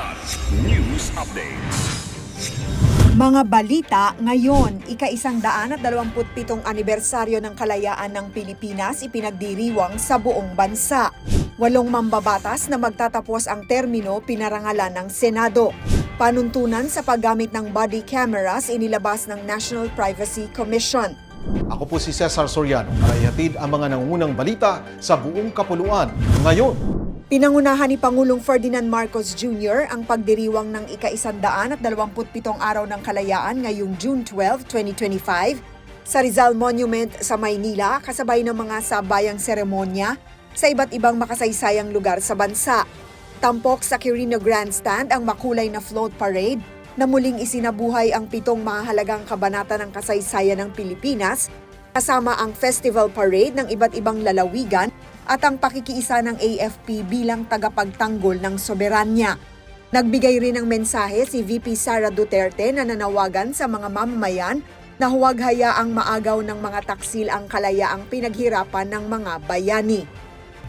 Kilat News Updates. Mga balita ngayon, ika-isang daan at dalawamput pitong anibersaryo ng kalayaan ng Pilipinas ipinagdiriwang sa buong bansa. Walong mambabatas na magtatapos ang termino pinarangalan ng Senado. Panuntunan sa paggamit ng body cameras inilabas ng National Privacy Commission. Ako po si Cesar Soriano para ihatid ang mga nangungunang balita sa buong kapuluan ngayon. Pinangunahan ni Pangulong Ferdinand Marcos Jr. ang pagdiriwang ng ika-isandaan at dalawamput pitong araw ng kalayaan ngayong June 12, 2025 sa Rizal Monument sa Maynila kasabay ng mga sabayang seremonya sa iba't ibang makasaysayang lugar sa bansa. Tampok sa Quirino Grandstand ang makulay na float parade na muling isinabuhay ang pitong mahalagang kabanata ng kasaysayan ng Pilipinas kasama ang festival parade ng iba't ibang lalawigan at ang pakikiisa ng AFP bilang tagapagtanggol ng soberanya. Nagbigay rin ng mensahe si VP Sara Duterte na nanawagan sa mga mamamayan na huwag hayaang maagaw ng mga taksil ang kalayaang pinaghirapan ng mga bayani.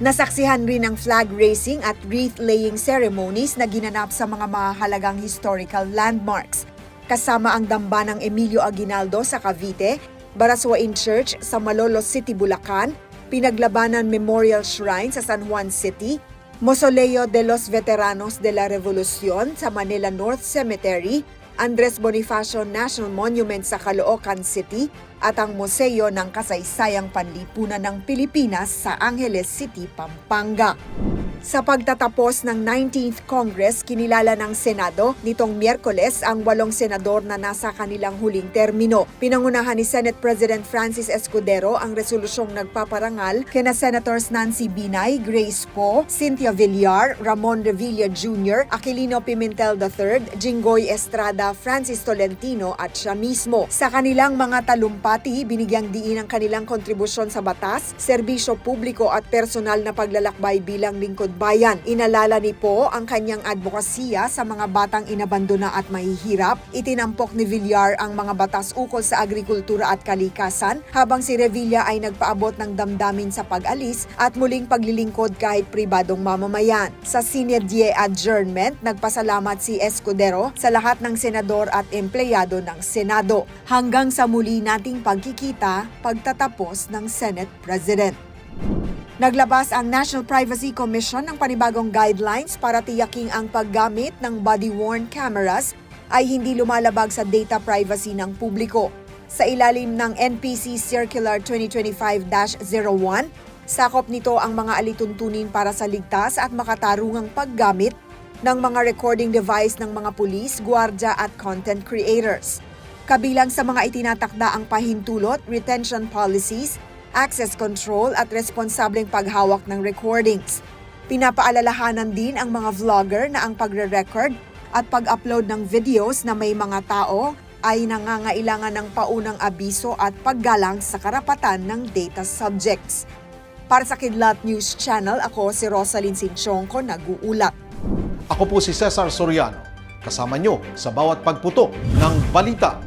Nasaksihan rin ang flag racing at wreath-laying ceremonies na ginanap sa mga mahalagang historical landmarks. Kasama ang damba ng Emilio Aguinaldo sa Cavite, Baraswain Church sa Malolos City, Bulacan, Pinaglabanan Memorial Shrine sa San Juan City, Mausoleo de los Veteranos de la Revolucion sa Manila North Cemetery, Andres Bonifacio National Monument sa Caloocan City at ang Museo ng Kasaysayang Panlipunan ng Pilipinas sa Angeles City, Pampanga. Sa pagtatapos ng 19th Congress, kinilala ng Senado nitong Miyerkules ang walong senador na nasa kanilang huling termino. Pinangunahan ni Senate President Francis Escudero ang resolusyong nagpaparangal kina Senators Nancy Binay, Grace Poe, Cynthia Villar, Ramon Revilla Jr., Aquilino Pimentel III, Jinggoy Estrada, Francis Tolentino at siya mismo. Sa kanilang mga talumpati, binigyang diin ang kanilang kontribusyon sa batas, serbisyo publiko at personal na paglalakbay bilang lingkod bayan. Inalala ni Po ang kanyang advokasya sa mga batang inabandona at mahihirap. Itinampok ni Villar ang mga batas ukol sa agrikultura at kalikasan habang si Revilla ay nagpaabot ng damdamin sa pag-alis at muling paglilingkod kahit pribadong mamamayan. Sa sinedye adjournment, nagpasalamat si Escudero sa lahat ng senador at empleyado ng Senado. Hanggang sa muli nating pagkikita pagtatapos ng Senate President. Naglabas ang National Privacy Commission ng panibagong guidelines para tiyaking ang paggamit ng body-worn cameras ay hindi lumalabag sa data privacy ng publiko. Sa ilalim ng NPC Circular 2025-01, sakop nito ang mga alituntunin para sa ligtas at makatarungang paggamit ng mga recording device ng mga pulis, gwardya at content creators. Kabilang sa mga itinatakda ang pahintulot, retention policies, access control at responsableng paghawak ng recordings. Pinapaalalahanan din ang mga vlogger na ang pagre-record at pag-upload ng videos na may mga tao ay nangangailangan ng paunang abiso at paggalang sa karapatan ng data subjects. Para sa Kidlat News Channel, ako si Rosalyn Sinchonko, nag-uulat. Ako po si Cesar Soriano. Kasama nyo sa bawat pagputo ng balita.